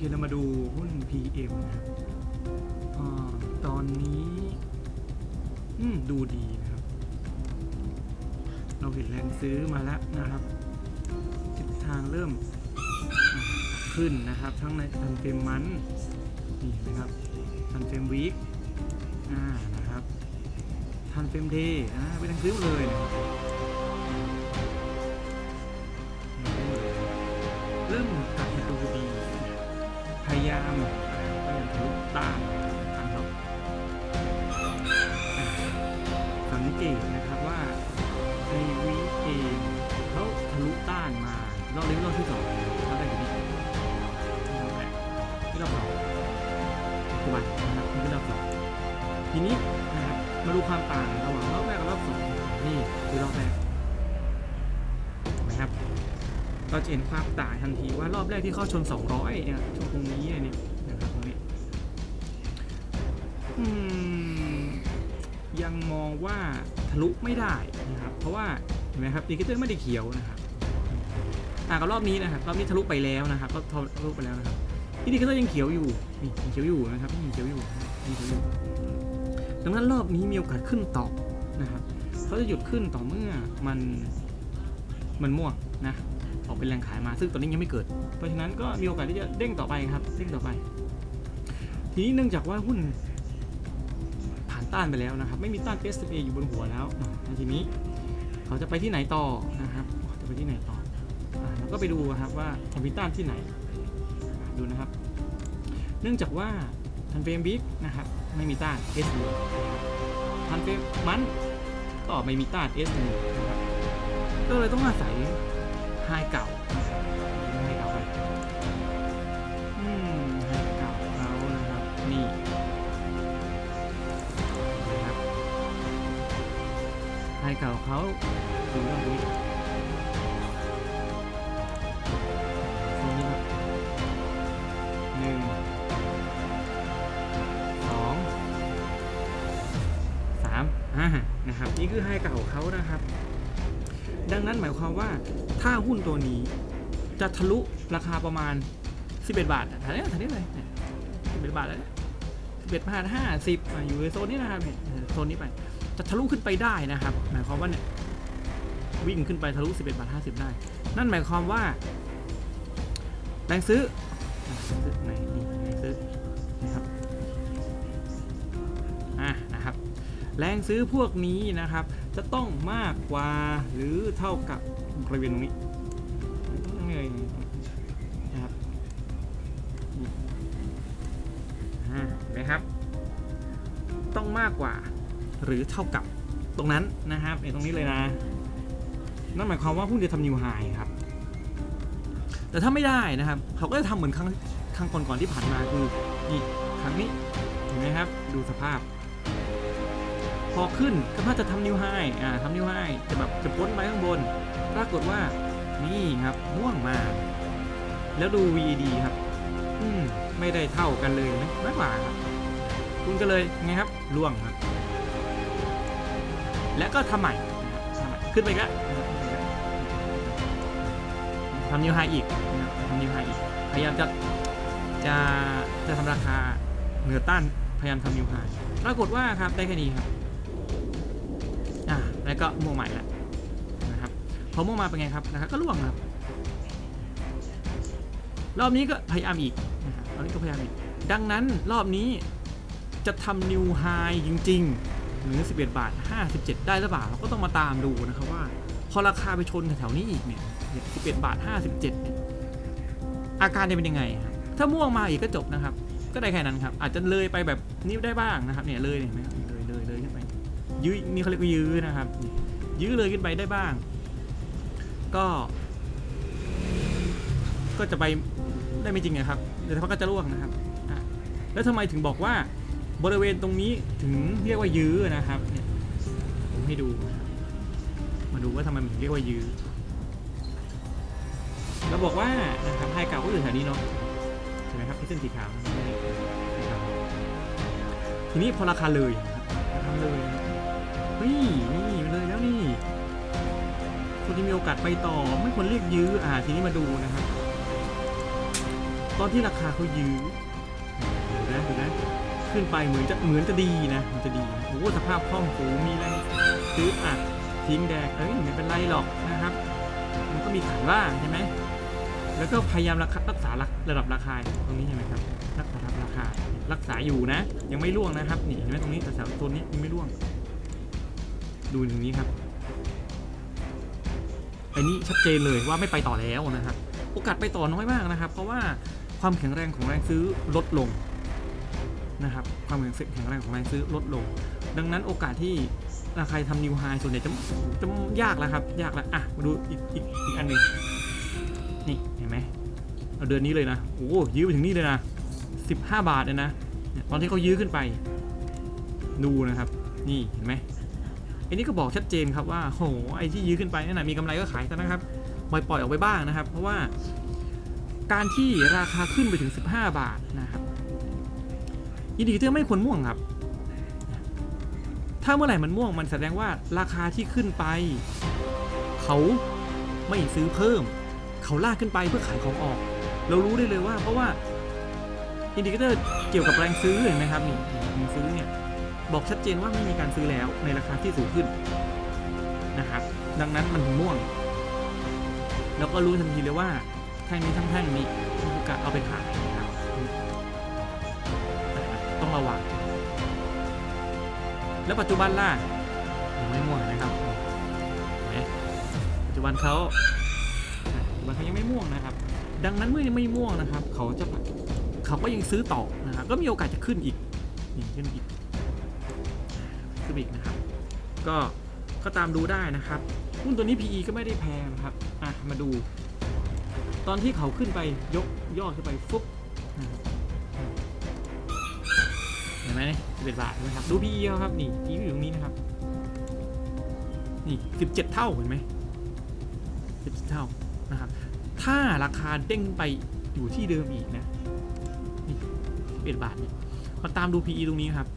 เคเรามาดูหุ้น PM นะครับอตอนนี้ดูดีนะครับ เราเห็นแรงซื้อมาแล้วนะครับทิศทางเริ่มขึ้นนะครับ ทั้งในทันเฟรมมันนี่นะครับทันเฟรมวีคอ่านะครับทันเฟรมเดย์อ่าเป็นแรงซื้อมดเลยนะครับเริ่มกลับมาดูดี ยายามพยายามทะลุต้านนะครับอ่าสังเกตนะครับว่าในวีเองเขาทะลุต้านมารอบเป็นรอบที่สองเขาได้อยู่นี่รอบแรกที่รอบสองปัจจุบันนะครับนี่คือรอบสองทีนี้นะครับมาดูความต่างระหว่างรอบแรกกับรอบสองนี่คือรอบแรก เราจะเห็นความต่างทันทีว่ารอบแรกที่เข้าชน 200เนี่ยชนตรงนี้เนี่ยนะครับตรงนี้ยังมองว่าทะลุไม่ได้นะครับ เพราะว่าเห็นไหมครับดีกิเตอร์ไม่ได้เขียวนะครับต่างกับรอบนี้นะครับรอบนี้ทะลุไปแล้วนะครับก็ทะลุไปแล้วนะครับอินดิเคเตอร์ยังเขียวอยู่นี่ยังเขียวอยู่นะครับยังเขียวอยู่ยังเขียวอยู่ดังนั้นรอบนี้มีโอกาสขึ้นต่อนะครับเขาจะหยุดขึ้นต่อเมื่อมันมันม่วงนะ เป็นแรงขายมา ซึ่งตอนนี้ยังไม่เกิด เพราะฉะนั้นก็มีโอกาสที่จะเด้งต่อไปครับ เด้งต่อไป ทีนี้เนื่องจากว่าหุ้นผ่านต้านไปแล้วนะครับ ไม่มีต้าน PSA ออยู่บนหัวแล้ว ทีนี้เขาจะไปที่ไหนต่อนะครับ จะไปที่ไหนต่ออเราก็ไปดูครับว่าเขามีต้านที่ไหน ดูนะครับ เนื่องจากว่าทันเฟรมบิ๊กนะครับไม่มีต้าน S ทันเฟรมมันก็ไม่มีต้าน S นะครับก็เลยต้องอาศัย ไฮเก่าไฮเก่าไปอืมไฮเก่าเขานะครับ นี่นะครับไฮเก่าเขาดูเรื่องนี้ตรงนี้ครับหนึ่งสองสามอ่านะครับ นี่คือไฮเก่าเขานะครับ ดังนั้นหมายความว่าถ้าหุ้นตัวนี้จะทะลุราคาประมาณ 11 บาทถ่ายได้ถ่ายได้เลย11 บาทแล้ว11บาท50อะอยู่ในโซนนี้นะครับโซนนี้ไป จะทะลุขึ้นไปได้นะครับ หมายความว่าเนี่ยวิ่งขึ้นไปทะลุ 11 บาท 50 ได้ นั่นหมายความว่า แรงซื้อซื้อไหนนี่แรงซื้อนะครับอะนะครับ แรงซื้อพวกนี้นะครับ จะต้องมากกว่าหรือเท่ากับบริเวณตรงนี้นี้เลยนะครับเห็นครับ ต้องมากกว่าหรือเท่ากับตรงนั้นนะครับในตรงนี้เลยนะ นั่นหมายความว่าหุ้นจะทำนิวไฮครับ แต่ถ้าไม่ได้นะครับ เขาก็จะทำเหมือนครั้งครั้งก่อนๆที่ผ่านมาคือนี่ครั้งนี้เห็นไหมครับ ดูสภาพ อขึ้นก็น่าจะทำนิวไฮอ่าทำนิวไฮจะแบบจะพ้นไปข้างบน ปรากฏว่านี่ครับม่วงมา แล้วดู VD ครับ อืมไม่ได้เท่ากันเลยนะมากกว่าครับ คุณก็เลยไงครับล่วงครับ แล้วก็ทำใหม่ทำใหม่ขึ้นไปกแล้วทำนิวไฮอีกทำนิวไฮอีก พยายามจะจะจะทำราคาเหนือต้านพยายามทำนิวไฮปรากฏว่าครับได้แค่นี้ครับ แล้วก็ม่วงใหม่แล้วนะครับพอม่วงมาเป็นไงครับนะครับก็ล่วงครับ รอบนี้ก็พยายามอีกนะครับรอบนี้ก็พยายามอีก ดังนั้นรอบนี้จะทำนิวไฮจริงๆหรือ11 บาท 57 ได้หรือเปล่าเราก็ต้องมาตามดูนะครับว่า พอราคาไปชนแถวๆนี้อีกเนี่ย11 บาท 57เนี่ยอาการจะเป็นยังไงครับถ้าม่วงมาอีกก็จบนะครับ ก็ได้แค่นั้นครับ อาจจะเลยไปแบบนี้ได้บ้างนะครับ เนี่ยเลยเห็นไหมครับเลยเลยเลยขึ้นไป ยื้อนี่เขาเรียกว่ายื้อนะครับ ยื้อเลยขึ้นไปได้บ้าง ก็ ก็จะไปได้ไม่จริงนะครับเดี๋ยวพักก็จะร่วงนะครับแล้วทำไมถึงบอกว่าบริเวณตรงนี้ถึงเรียกว่ายื้อนะครับเนี่ยผมให้ดู มาดูว่าทำไมมันถึงเรียกว่ายื้อเราบอกว่านะครับไฮเก่าก็อยู่แถวนี้เนาะใช่ไหมครับที่เส้นสีขาว ทีนี้พอราคาเลยนะครับราคาเลย เฮ้ยนี่มันเลยแล้วนี่ คนที่มีโอกาสไปต่อไม่ควรเรียกยื้ออ่าทีนี้มาดูนะครับตอนที่ราคาเขายื้อเห็นไหมเห็นไหมขึ้นไปเหมือนจะเหมือนจะดีนะมันจะดีโอ้โหสภาพคล่องสูมีแรงซื้ออัดทิ้งแดงเอ้ยไม่เป็นไรหรอกนะครับ มันก็มีขายบ้าใช่ไหมแล้วก็พยายามรักษาระดับราคาตรงนี้ใช่ไหมครับรักษาระดับราคารักษาอยู่นะ ยังไม่ร่วงนะครับนี่เห็นไหมตรงนี้แต่แถวตัวนี้ยังไม่ร่วง ดูตรงนี้ครับอ้นี่ชัดเจนเลยว่าไม่ไปต่อแล้วนะครับ โอกาสไปต่อน้อยมากนะครับ เพราะว่าความแข็งแรงของแรงซื้อลดลงนะครับ ความแข็งแรงของแรงซื้อลดลง ดังนั้นโอกาสที่ราคาทำนิวไฮส่วนใหญ่จะจะยากแล้วครับ ยากแล้วอะมาดูอีกอีกอีกอันหนึ่งนี่เห็นไหมเอาเดือนนี้เลยนะโอ้ยื้อไปถึงนี่เลยนะ15 บาทเลยนะตอนที่เขายื้อขึ้นไป ดูนะครับ นี่เห็นไหม อ้นี่ก็บอกชัดเจนครับว่าโหไอ้ที่ยื้อขึ้นไปนั่นนะมีกำไรก็ขายซะนะครับปล่อยปล่อยออกไปบ้างนะครับ เพราะว่าการที่ราคาขึ้นไปถึง 15 บาทนะครับอินดิเคเตอร์ไม่ควรม่วงครับ ถ้าเมื่อไหร่มันม่วงมันแสดงว่าราคาที่ขึ้นไป เขาไม่ซื้อเพิ่ม เขาลากขึ้นไปเพื่อขายของออก เรารู้ได้เลยว่า เพราะว่าอินดิเคเตอร์เกี่ยวกับแรงซื้อเห็นไหมครับนี่แรงซื้อเนี่ย บอกชัดเจนว่าไม่มีการซื้อแล้วในราคาที่สูงขึ้นนะครับดังนั้นมันถึงม่วง แล้วก็รู้ทันทีเลยว่าแท่งนี้ทั้งแท่งนี้มีโอกาสเอาไปขายนะครับต้องระวังแล้วปัจจุบันล่ะยังไม่ม่วงนะครับปัจจุบันเขาปัจจุบันเขายังไม่ม่วงนะครับ ดังนั้นเมื่อยังไม่ม่วงนะครับ เขาจะเขาก็ยังซื้อต่อนะครับก็มีโอกาสจะขึ้นอีกขึ้นอีกึ้นอีกนะครับ ก็ก็ตามดูได้นะครับหุ้นตัวนี้ PE ก็ไม่ได้แพงครับอะมาดู ตอนที่เขาขึ้นไปยกยอดขึ้นไปฟุบนะครับเห็นไหมสิบเอ็ดบาทนะครับ ดู PE เขาครับ นี่ PE อยู่ตรงนี้นะครับ นี่สิบเจ็ดเท่าเห็นไหมสิบเจ็ดเท่านะครับ ถ้าราคาเด้งไปอยู่ที่เดิมอีกนะนี่สิบเอ็ดบาทเนี่ยมาตามดู PE ตรงนี้ครับ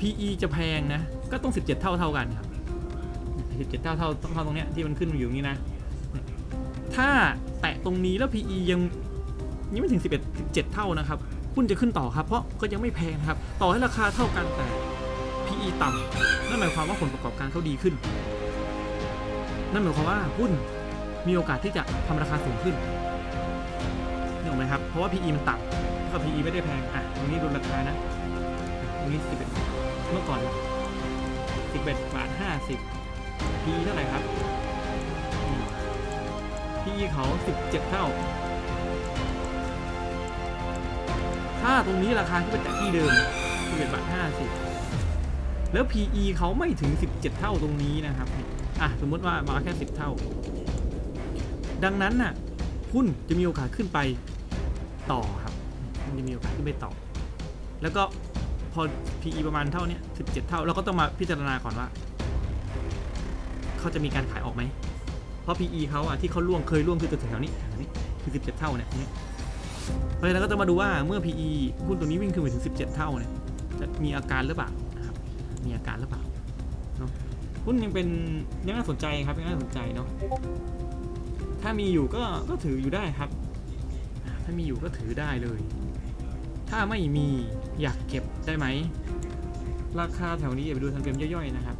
PE จะแพงนะ ก็ต้อง 17 เท่าเท่ากันครับ 17 เท่าเท่าเท่าตรงเนี้ยที่มันขึ้นอยู่ตรงนี้นะ ถ้าแตะตรงนี้แล้ว PE ยังยังไม่ถึง 11 17 เท่านะครับหุ้นจะขึ้นต่อครับ เพราะก็ยังไม่แพงครับ ต่อให้ราคาเท่ากันแต่ PE ต่ำนั่นหมายความว่าผลประกอบการเขาดีขึ้น นั่นหมายความว่าหุ้นมีโอกาสที่จะทำราคาสูงขึ้นนึกออกไหมครับ เพราะว่า PE มันต่ำถ้า PE ไม่ได้แพง อะ ตรงนี้ดูราคานะ ตรงนี้11เอ็ด เมื่อก่อน11บาท50 PE เท่าไหร่ครับนี่ PE เขา 17 เท่า ถ้าตรงนี้ราคาขึ้นไปแตะที่เดิม11บาท50 แล้ว PE เขาไม่ถึง 17 เท่าตรงนี้นะครับ อะ สมมติว่ามาแค่ 10 เท่า ดังนั้นน่ะหุ้นจะมีโอกาสขึ้นไปต่อครับมันจะมีโอกาสขึ้นไปต่อ แล้วก็ พอ PE ประมาณเท่าเนี้ย17 เท่าเราก็ต้องมาพิจารณาก่อนว่า เขาจะมีการขายออกไหม เพราะ PE เขาอะที่เขาล่วงเคยล่วงคือตัวแถวนี้แถวนี้คือ 17 เท่าเนี่ยเนี่ยเพราะฉะนั้นก็ต้องมาดูว่าเมื่อ PE หุ้นตัวนี้วิ่งขึ้นไปถึง 17 เท่าเนี่ยจะมีอาการหรือเปล่านะครับมีอาการหรือเปล่าเนาะหุ้นยังเป็นยังน่าสนใจครับยังน่าสนใจเนาะถ้ามีอยู่ก็ก็ถืออยู่ได้ครับ ถ้ามีอยู่ก็ถือได้เลย ถ้าไม่มี อยากเก็บได้ไหม ราคาแถวนี้อย่าไปดูทันเฟรมย่อยๆนะครับ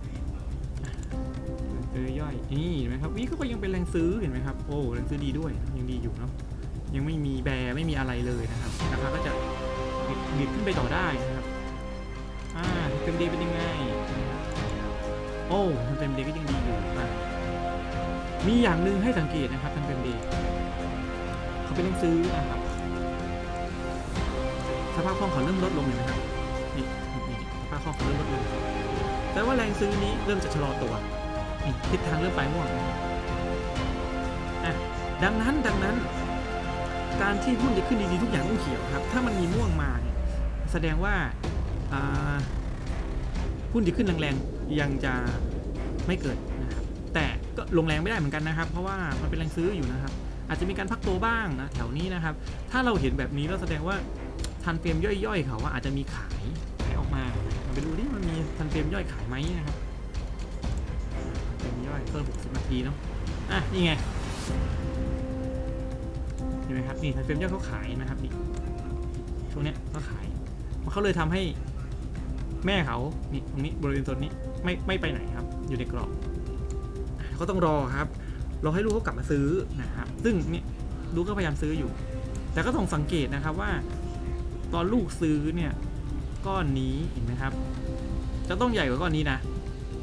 เฟรมย่อยนี่เห็นไหมครับวิก็ยังเป็นแรงซื้อเห็นไหมครับโอ้แรงซื้อดีด้วยยังดีอยู่เนาะยังไม่มีแบร์ไม่มีอะไรเลยนะครับราคาก็จะดิดขึ้นไปต่อได้นะครับอ่าเฟรมดีเป็นยังไงโอ้ทันเฟรมดีก็ยังดีอยู่อะมีอย่างหนึ่งให้สังเกตนะครับทันเฟรมดีเขาเป็นแรงซื้อนะครับ สภาพคล่องเขาเริ่มลดลงเห็นไหมครับนี่นี่สภาพคล่องเขาเริ่มลดลงแต่ว่าแรงซื้อนี้เริ่มจะชะลอตัวนี่ทิศทางเริ่มไปม่วงนะดังนั้นดังนั้น การที่หุ้นจะขึ้นดีๆทุกอย่างต้องเขียวครับ ถ้ามันมีม่วงมาเนี่ยแสดงว่าหุ้นจะขึ้นแรงๆยังจะไม่เกิดนะครับ แต่ก็ลงแรงไม่ได้เหมือนกันนะครับ เพราะว่ามันเป็นแรงซื้ออยู่นะครับ อาจจะมีการพักตัวบ้างนะแถวนี้นะครับ ถ้าเราเห็นแบบนี้แล้วแสดงว่า ทันเฟรมย่อยๆเขาว่าอาจจะมีขายขายออกมาไปดูดิมันมีทันเฟรมย่อยขายไหมนะครับทันเฟรมย่อยเพิ่ม60นาทีเนาะอะนี่ไงเห็นไหมครับนี่ไทยเฟรมย่อยเขาขายนะครับนี่ช่วงเนี้ยเขาขายมันเขาเลยทำให้แม่เขานี่ตรงนี้บริเวณโซนนี้ไม่ไม่ไปไหนครับ อยู่ในกรอบเขาต้องรอครับรอให้ลูกเขากลับมาซื้อนะครับ ซึ่งเนี่ยลูกก็พยายามซื้ออยู่ แต่ก็ต้องสังเกตนะครับว่า ตอนลูกซื้อเนี่ยก้อนนี้เห็นไหมครับ จะต้องใหญ่กว่าก้อนนี้นะ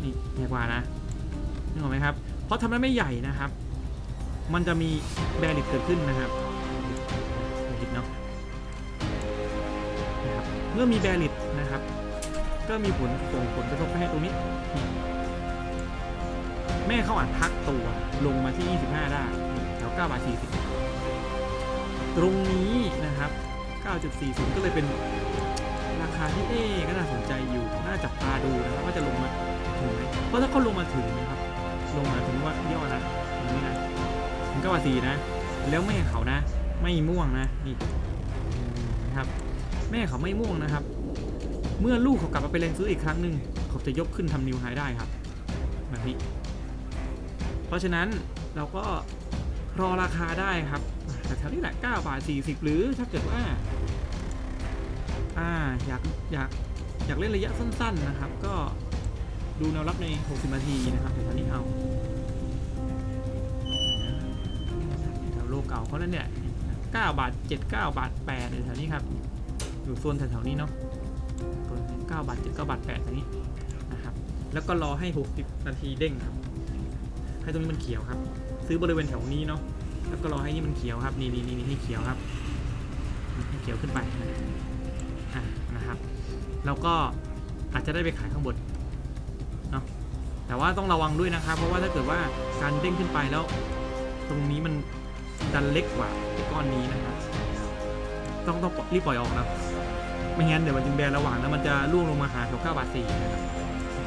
นี่ใหญ่กว่านะนึกออกไหมครับ เพราะทำได้ไม่ใหญ่นะครับ มันจะมีแบริตเกิดขึ้นนะครับแบริตเนาะนะครับเมื่อมีแบริตนะครับ ก็มีผลส่งผลกระทบไปให้ตรงนี้ แม่เขาอาจพักตัวลงมาที่ 25 ได้แถว9บาท40ตรงนี้นะครับ 9.40 ก็เลยเป็นราคาที่เอ๊ก็น่าสนใจอยู่ น่าจับตาดูนะครับว่าจะลงมาถึงไหมเพราะถ้าเขาลงมาถึงนะครับ ลงมาถึงว่าย่อนะตรงนี้นะถึง9.4นะ แล้วแม่เขานะ ไม่ม่วงนะนี่นะครับ แม่เขาไม่ม่วงนะครับ เมื่อลูกเขากลับมาเป็นแรงซื้ออีกครั้งหนึ่งเขาจะยกขึ้นทำนิวไฮได้ครับแบบนี้เพราะฉะนั้นเราก็รอราคาได้ครับ แถวนี้แหละ9บาท40 หรือถ้าเกิดว่าอ่าอยากอยากอยากเล่นระยะสั้น ๆนะครับ ก็ดูแนวรับใน 60 นาทีนะครับแถวนี้เอาแถวโลเก่าเขาแล้วเนี่ย9บาท7 9 บาท8แถวนี้ครับอยู่โซนแถวๆนี้เนาะ9บาท7 9บาท8ตรงนี้นะครับ แล้วก็รอให้ 60 นาทีเด้งครับ ให้ตรงนี้มันเขียวครับ ซื้อบริเวณแถวนี้เนาะ แล้วก็รอให้นี่มันเขียวครับนี่นี่นี่ให้เขียวครับให้เขียวขึ้นไปอะนะครับแล้วก็อาจจะได้ไปขายข้างบนเนาะแต่ว่าต้องระวังด้วยนะครับ เพราะว่าถ้าเกิดว่าการเด้งขึ้นไปแล้ว ตรงนี้มันดันเล็กกว่าก้อนนี้นะครับต้องต้องรีบปล่อยออกนะไม่งั้นเดี๋ยวมันจะแบนระหว่างแล้วมันจะล่วงลงมาหาแถว9บาท4นะครับ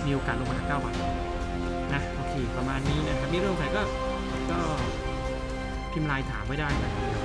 มีโอกาสลงมาหา9บาทนะโอเคประมาณนี้นะครับมีเรื่องใครก็ก็ พิมพ์ไลน์ถามไว้ได้นะครับ